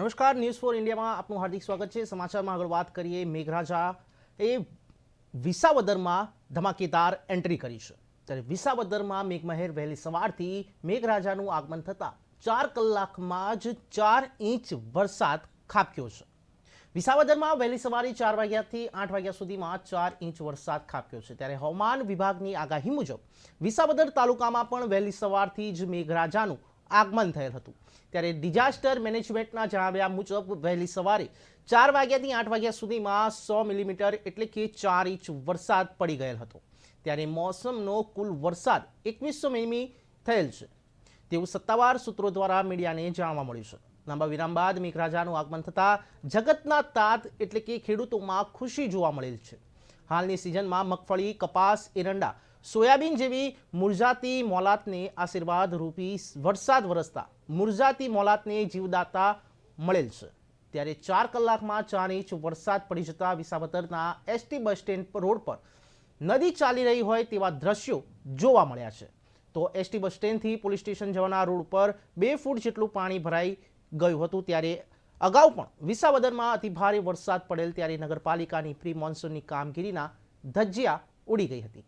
નમસ્કાર news for ઇન્ડિયામાં આપનું હાર્દિક સ્વાગત છે. સમાચારમાં આગળ વાત કરીએ, મેઘરાજા એ વિસાવદરમાં ધમાકેદાર એન્ટ્રી કરી છે. ત્યારે વિસાવદરમાં મેઘમહેર વહેલી સવારથી મેઘરાજાનું આગમન થતાં ચાર કલાકમાં જ ચાર ઇંચ વરસાદ ખાબક્યો છે. વિસાવદરમાં વહેલી સવારે ચાર વાગ્યાથી આઠ વાગ્યા સુધીમાં ચાર ઇંચ વરસાદ ખાબક્યો છે. ત્યારે હવામાન વિભાગની આગાહી મુજબ વિસાવદર તાલુકામાં પણ વહેલી સવારથી જ મેઘરાજાનું આગમન થયેલ હતું. ત્યારે ડિઝાસ્ટર મેનેજમેન્ટના જણાવ્યા મુજબ વહેલી સવારે ચાર વાગ્યાથી આઠ વાગ્યા સુધીમાં સો મિલીમીટર એટલે કે ચાર ઇંચ વરસાદ પડી ગયેલ હતો. ત્યારે મોસમનો કુલ વરસાદ એકવીસો મિમી થયેલ છે. તેવું સત્તાવાર સૂત્રો દ્વારા મીડિયાને જાણવા મળ્યું છે. લાંબા વિરામ બાદ મેઘરાજાનું આગમન થતાં જગતના તાત એટલે કે ખેડૂતોમાં ખુશી જોવા મળેલ છે. હાલની સિઝનમાં મગફળી, કપાસ, એરંડા સોયાબીન જેવી મુરઝાતી મોલાતને આશીર્વાદ રૂપી વરસાદ વરસતા મુરઝાતી મોલાતને જીવદાતા મળેલ છે. ત્યારે ચાર કલાકમાં ચાર ઇંચ વરસાદ પડી જતા વિસાવદરના એસટી બસ સ્ટેન્ડ રોડ પર નદી ચાલી રહી હોય તેવા દ્રશ્યો જોવા મળ્યા છે. તો એસટી બસ સ્ટેન્ડથી પોલીસ સ્ટેશન જવાના રોડ પર બે ફૂટ જેટલું પાણી ભરાઈ ગયું હતું ત્યારે અગાઉ પણ વિસાવદરમાં અતિભારે વરસાદ પડેલ ત્યારે નગરપાલિકાની પ્રી મોન્સૂનની કામગીરીના ધજ્જિયા ઉડી ગઈ હતી.